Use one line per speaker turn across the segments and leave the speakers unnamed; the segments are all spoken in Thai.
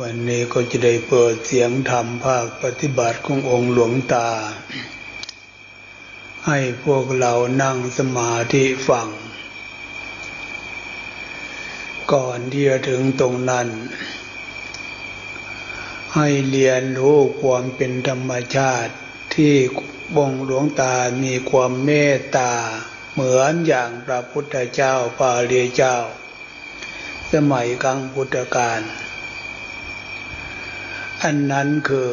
วันนี้ก็จะได้เปิดเสียงธรรมภาคปฏิบัติขององค์หลวงตา ให้พวกเรานั่งสมาธิฟัง ก่อนที่จะถึงตรงนั้น ให้เรียนรู้ความเป็นธรรมชาติที่องค์หลวงตามีความเมตตา เหมือนอย่างพระพุทธเจ้าปาเลียเจ้า สมัยกลางพุทธกาล อันนั้นคือ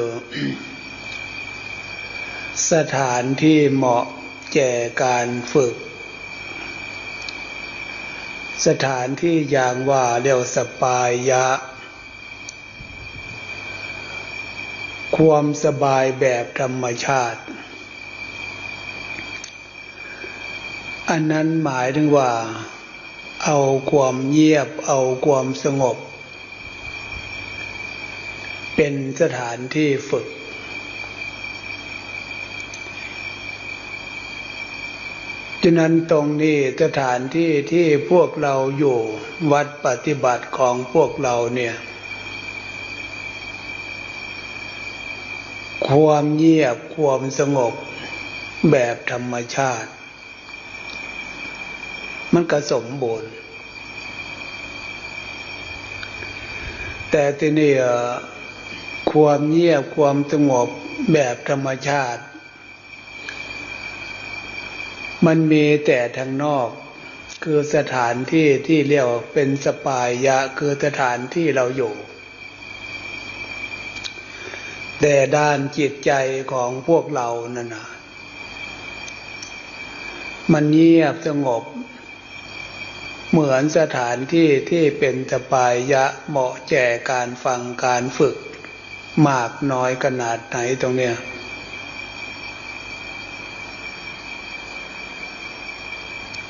สถานที่เหมาะแก่การฝึก สถานที่อย่างว่าเรียวสปายะ ความสบายแบบธรรมชาติ อันนั้นหมายถึงว่า เอาความเงียบเอาความสงบ เป็นสถานที่ฝึก ฉะนั้นตรงนี้สถานที่ที่พวกเราอยู่วัดปฏิบัติของพวกเราเนี่ย ความเงียบความสงบแบบธรรมชาติ มันก็สมบูรณ์แต่ที่นี่ ความเงียบความสงบแบบธรรมชาติ มันมีแต่ทางนอก คือสถานที่ที่เรียกเป็นสปายะคือสถานที่เราอยู่ แต่ด้านจิตใจของพวกเรานั่นนะมันเงียบสงบ เหมือนสถานที่ที่เป็นสปายะเหมาะแก่การฟังการฝึก มากน้อยขนาดไหนตรงเนี้ย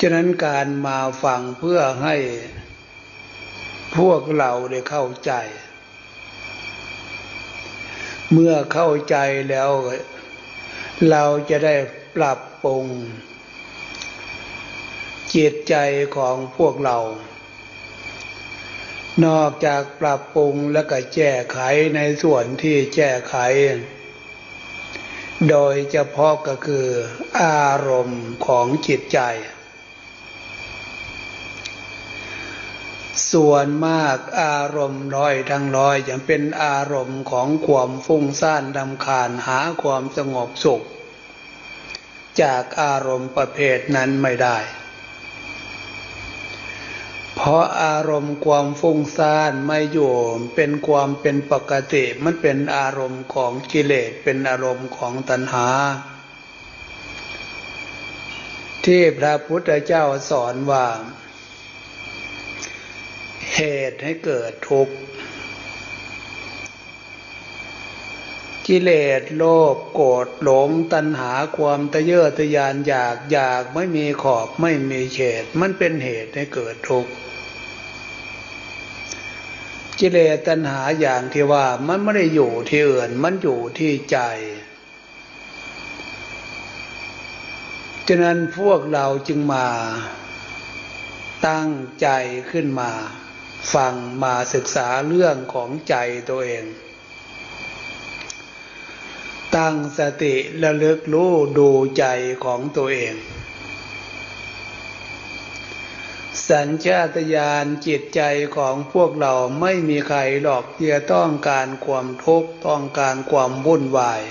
ฉะนั้นการมาฟังเพื่อให้พวกเราได้เข้าใจ เมื่อเข้าใจแล้ว เราจะได้ปรับปรุงจิตใจของพวกเรา นอกจากปรับปรุงแล้วก็แก้ไขในส่วนที่แก้ไข โดยเฉพาะก็คืออารมณ์ของจิตใจ ส่วนมากอารมณ์ร้อยทั้งร้อยยังเป็นอารมณ์ของความฟุ้งซ่านดำคาญหาความสงบสุข จากอารมณ์ประเภทนั้นไม่ได้ เพราะอารมณ์ความฟุ้งซ่านไม่อยู่เป็นความเป็นปกติมันเป็นอารมณ์ของกิเลสเป็นอารมณ์ของตัณหา ที่พระพุทธเจ้าสอนว่า เหตุให้เกิดทุกข์กิเลสโลภโกรธหลงตัณหาความตะเยอทะยานอยากอยากไม่มีขอบไม่มีเฉดมันเป็นเหตุให้เกิดทุกข์ กิเลสตัณหาอย่างที่ว่ามันไม่ได้อยู่ที่อื่น มันอยู่ที่ใจฉะนั้นพวกเราจึงมา ตั้งใจขึ้นมา ฟังมาศึกษาเรื่องของใจตัวเอง ตั้งสติระลึกรู้ดูใจของตัวเอง สัญชาตญาณจิตใจของพวกเราไม่มีใครหรอกที่จะต้องการความทุกข์ต้องการความวุ่นวาย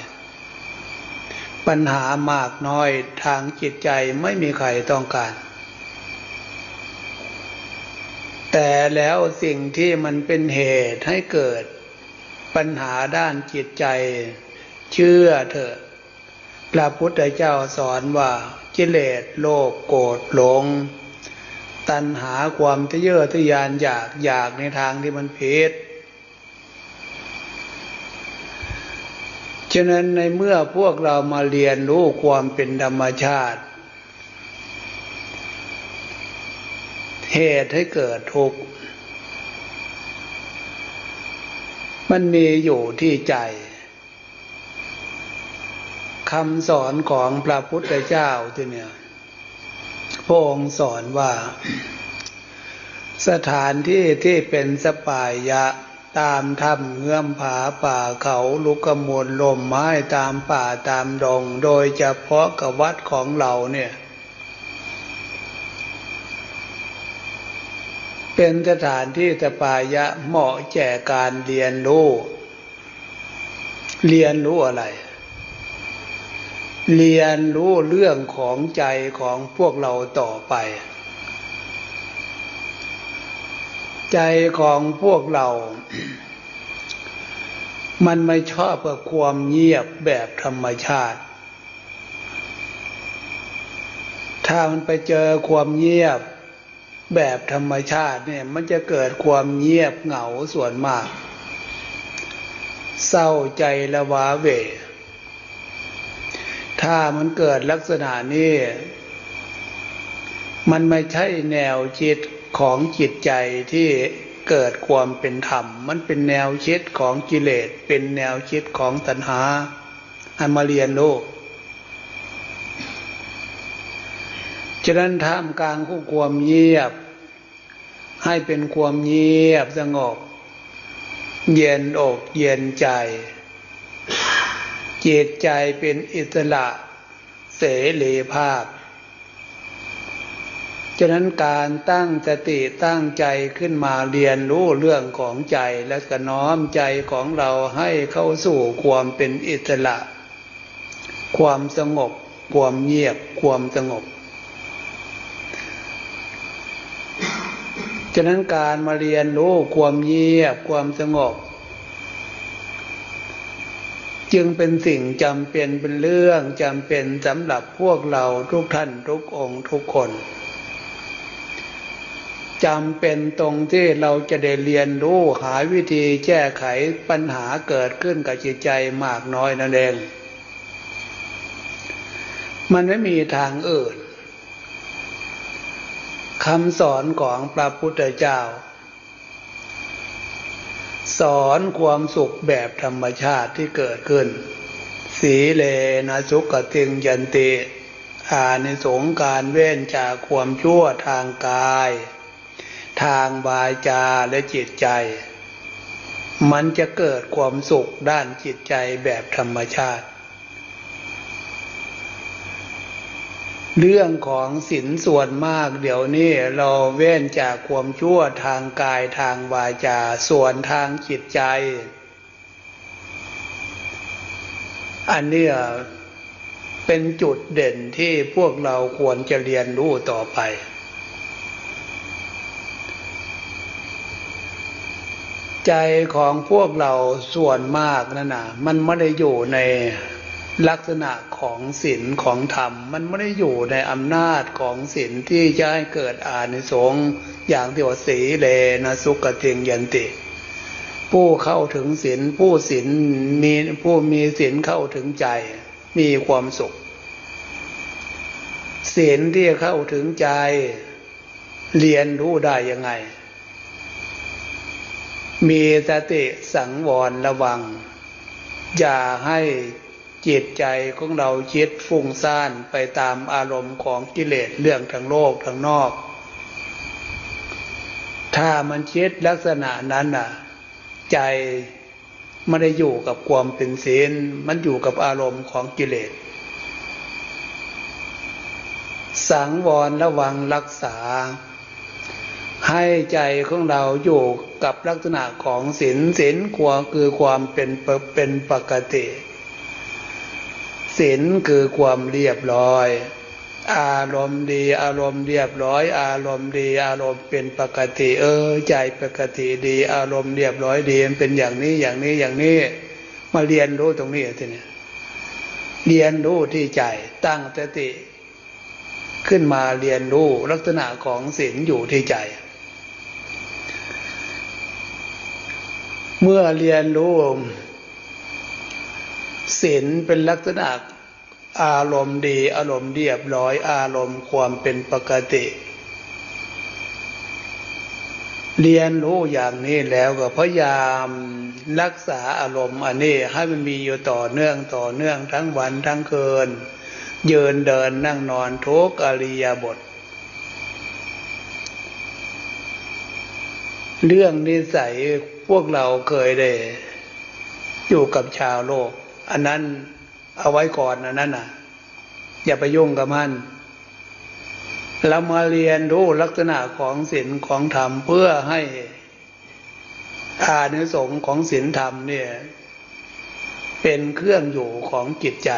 ปัญหามากน้อยทางจิตใจไม่มีใครต้องการ แต่แล้วสิ่งที่มันเป็นเหตุให้เกิด ปัญหาด้านจิตใจ เชื่อเถอะพระพุทธเจ้าสอนว่ากิเลสโลภโกรธหลง ตัณหาความทะเยอทะยานอยากอยากในทางที่มันผิดฉะนั้นในเมื่อพวกเรามาเรียนรู้ความเป็นธรรมชาติ เหตุให้เกิดทุกข์ มันมีอยู่ที่ใจคำสอนของพระพุทธเจ้าที่เนี่ย พระองค์สอนว่า สถานที่ที่เป็นสปายะตามถ้ำเงื่อมผาป่าเขาลุกกระมวลลมไม้ตามป่าตามดง โดยเฉพาะกับวัดของเราเนี่ย เป็นสถานที่สปายะเหมาะแก่การเรียนรู้ เรียนรู้อะไร เรียนรู้เรื่องของใจของพวกเราต่อไป ใจของพวกเรา มันไม่ชอบกับความเงียบแบบธรรมชาติ ถ้ามันไปเจอความเงียบแบบธรรมชาติเนี่ยมันจะเกิดความเงียบเหงาส่วนมาก เศร้าใจละวาเว ถ้ามันเกิดลักษณะนี้ มันไม่ใช่แนวคิดของจิตใจที่เกิดความเป็นธรรม มันเป็นแนวคิดของกิเลส เป็นแนวคิดของตัณหาอันมาเรียนรู้ฉะนั้นท่ามกลางผู้ความเงียบ ให้เป็นความเงียบสงบ เย็นอกเย็นใจ จิตใจเป็นอิสระเสรีภาพ ฉะนั้นการตั้งสติตั้งใจขึ้นมาเรียนรู้เรื่องของใจและก็น้อมใจของเราให้เข้าสู่ความเป็นอิสระ ความสงบ ความเงียบ ความสงบฉะนั้นการมาเรียนรู้ความเงียบความสงบ จึงเป็นสิ่งจำเป็นเป็นเรื่องจำเป็นสำหรับพวกเราทุกท่านทุกองค์ทุกคนจำเป็นตรงที่เราจะได้เรียนรู้หาวิธีแก้ไขปัญหาเกิดขึ้นกับจิตใจมากน้อยนั่นเอง มันไม่มีทางอื่นคำสอนของพระพุทธเจ้า สอนความสุขแบบธรรมชาติที่เกิดขึ้น สีเลนะสุขติงยันติอานิสงการเว้นจากความชั่วทางกาย ทางวาจาและจิตใจ มันจะเกิดความสุขด้านจิตใจแบบธรรมชาติ เรื่องของศีลส่วนมากเดี๋ยวนี้เราเว้นจากความชั่วทางกายทางวาจาส่วนทางจิตใจ อันนี้เป็นจุดเด่นที่พวกเราควรจะเรียนรู้ต่อไป ใจของพวกเราส่วนมากนั่นนะมันไม่ได้อยู่ใน ลักษณะของศีลของธรรม มันไม่ได้อยู่ในอำนาจของศีลที่จะให้เกิดอานิสงส์อย่างที่ว่าสีเลนะสุกติงยันติ ผู้เข้าถึงศีลผู้ศีลมีผู้มีศีลเข้าถึงใจ มีความสุขศีลที่เข้าถึงใจ เรียนรู้ได้ยังไง มีสติสังวรระวัง อย่าให้ จิตใจของเราคิดฟุ้งซ่านไปตามอารมณ์ของกิเลสเรื่องทางโลกทางนอก ถ้ามันคิดลักษณะนั้นน่ะ ใจไม่ได้อยู่กับความเป็นศีลมันอยู่กับอารมณ์ของกิเลส สังวรระวังรักษา ให้ใจของเราอยู่กับลักษณะของศีลศีลควคือความเป็นเป็นปกติ ศีลคือความเรียบร้อย อารมณ์ดีอารมณ์เรียบร้อย อารมณ์ดี อารมณ์เป็นปกติ เออ ใจปกติดี อารมณ์เรียบร้อยดีมันเป็นอย่างนี้อย่างนี้อย่างนี้ มาเรียนรู้ตรงนี้ทีนี้เรียนรู้ที่ใจตั้งสติ ขึ้นมาเรียนรู้ลักษณะของศีลอยู่ที่ใจเมื่อเรียนรู้ ศีลเป็นลักษณะอารมณ์ดี อารมณ์เรียบร้อย อารมณ์ความเป็นปกติ เรียนรู้อย่างนี้แล้วก็พยายามรักษาอารมณ์อันนี้ให้มันมีอยู่ต่อเนื่องต่อเนื่องทั้งวันทั้งคืนยืนเดินนั่งนอนทุกอริยบท เรื่องนิสัยพวกเราเคยได้ อยู่กับชาวโลก อันนั้นเอาไว้ก่อนอันนั้นน่ะ อย่าไปยุ่งกับมันเรามาเรียนรู้ลักษณะของศีลของธรรมเพื่อให้อานิสงส์ของศีลธรรมเนี่ย เป็นเครื่องอยู่ของจิตใจ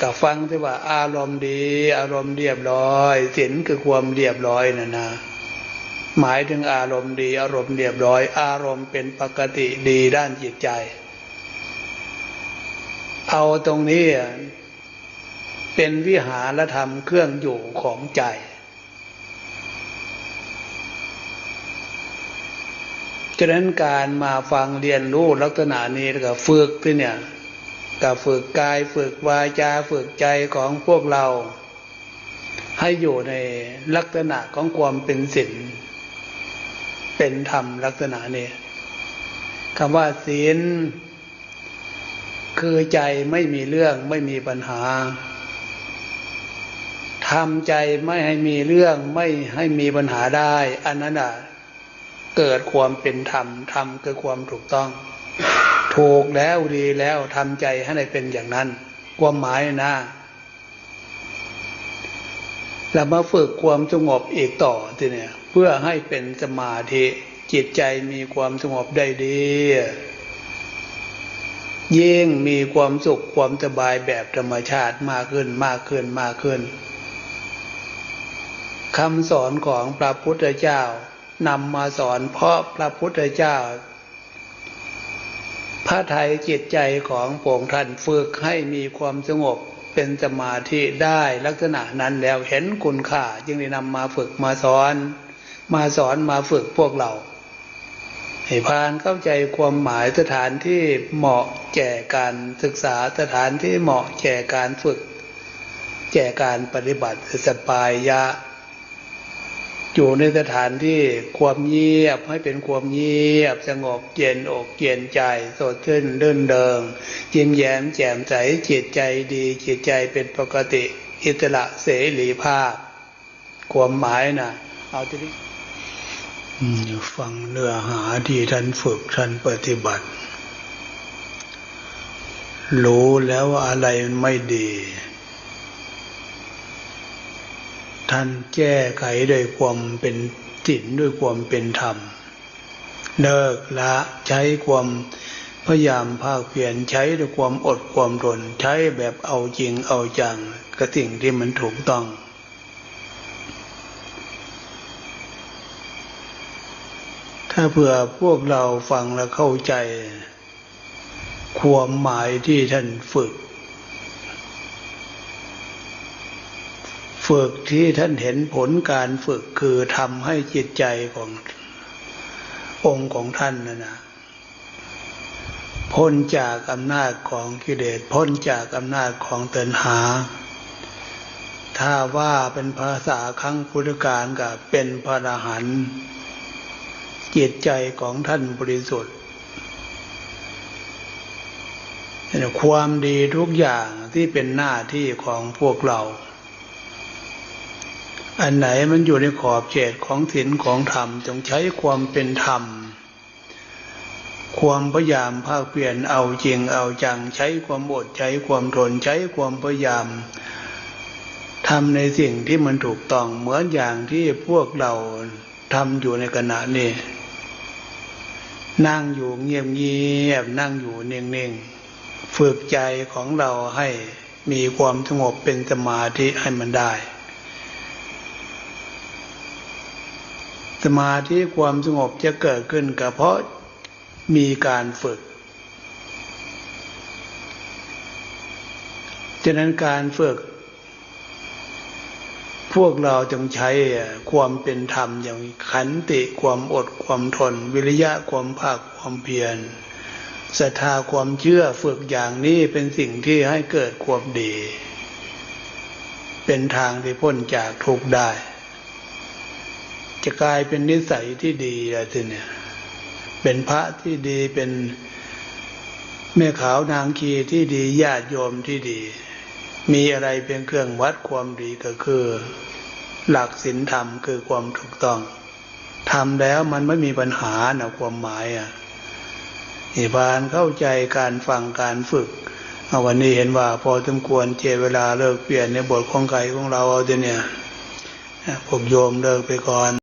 กับฟังที่ว่า อารมณ์ดี อารมณ์เรียบร้อยศีลคือความเรียบร้อยนะนะ หมายถึงอารมณ์ดี อารมณ์เรียบร้อย อารมณ์เป็นปกติดีด้านจิตใจ เอาตรงนี้เป็นวิหารธรรมเครื่องอยู่ของใจ ฉะนั้นการมาฟังเรียนรู้ลักษณะนี้แล้วก็ฝึกที่เนี่ยกับฝึกกายฝึกวาจาฝึกใจของพวกเรา ให้อยู่ในลักษณะของความเป็นศีล เป็นธรรมลักษณะนี้คำว่าศีล คือใจไม่มีเรื่องไม่มีปัญหาทำใจไม่ให้มีเรื่องไม่ให้มีปัญหาได้ อันนั้นอะเกิดความเป็นธรรมธรรมคือความถูกต้อง ถูกแล้วดีแล้วทำใจให้ได้เป็นอย่างนั้น ความหมายนะ เรามาฝึกความสงบอีกต่อทีเนี่ยเพื่อให้เป็นสมาธิจิตใจมีความสงบได้ดี ยิ่งมีความสุขความสบายแบบธรรมชาติมากขึ้นมากขึ้นมากขึ้นคำสอนของพระพุทธเจ้านำมาสอนเพราะพระพุทธเจ้า พระไทยจิตใจของผงท่านฝึกให้มีความสงบ เป็นสมาธิได้ลักษณะนั้นแล้วเห็นคุณค่า จึงได้นำมาฝึกมาสอน มาสอนมาฝึกพวกเราให้พานเข้าใจความหมายสถานที่เหมาะแก่การศึกษาสถานที่เหมาะแก่การฝึก แก่การปฏิบัติสปายะ อยู่ในสถานที่ความเงียบให้เป็นความเงียบ สงบเย็นอกเย็นใจ สดชื่นเดินเดิงยิ้มแย้มแจ่มใสจิตใจดีจิตใจเป็นปกติ อิสระเสรีภาพ ความหมายนะเอาทีนี้ฟังเนื้อหาที่ท่านฝึกท่านปฏิบัติ รู้แล้วว่าอะไรมันไม่ดี ท่านแก้ไขด้วยความเป็นจิตด้วยความเป็นธรรม เลิกละใช้ความพยายามภาคเพียรใช้ด้วยความอดความทนใช้แบบเอาจริงเอาจังกับสิ่งที่มันถูกต้องถ้าเผื่อพวกเราฟังและเข้าใจ ความหมายที่ท่านฝึก ฝึกที่ท่านเห็นผลการฝึกคือทำให้จิตใจขององค์ของท่านนะนะพ้นจากอำนาจของกิเลสพ้นจากอำนาจของเตินหา ถ้าว่าเป็นภาษาครั้งพุทธกาลกับเป็นพระอรหันต์จิตใจของท่านบริสุทธิ์ความดีทุกอย่างที่เป็นหน้าที่ของพวกเรา อันไหนมันอยู่ในขอบเขตของศีลของธรรมจงใช้ความเป็นธรรม ความพยายามภาคเปลี่ยนเอาจริงเอาจังใช้ความอดใช้ความทนใช้ความพยายามทำในสิ่งที่มันถูกต้องเหมือนอย่างที่พวกเราทำอยู่ในขณะนี้นั่งอยู่เงียบเงียบนั่งอยู่เน่งเน่งฝึกใจของเราให้มีความสงบเป็นสมาธิให้มันได้ สมาธิความสงบจะเกิดขึ้นก็เพราะมีการฝึก ฉะนั้นการฝึก พวกเราจงใช้ความเป็นธรรมอย่างขันติความอดความทน วิริยะความภาคความเพียรศรัทธาความเชื่อฝึกอย่างนี้เป็นสิ่งที่ให้เกิดความดี เป็นทางที่พ้นจากทุกข์ได้ จะกลายเป็นนิสัยที่ดีอะไรทีเนี่ยเป็นพระที่ดีเป็นแม่ขาวนางคีที่ดีญาติโยมที่ดี มีอะไรเป็นเครื่องวัดความดีก็คือ หลักศีลธรรมคือความถูกต้องทำแล้วมันไม่มีปัญหานะความหมายอะนิพานเข้าใจการฟังการฝึกเอาวันนี้เห็นว่า พอสมควรเจเวลาเลิกเปลี่ยนในบทของไก่ของเราเอาเดี๋ยวเนี่ยพวกโยมเลิกไปก่อน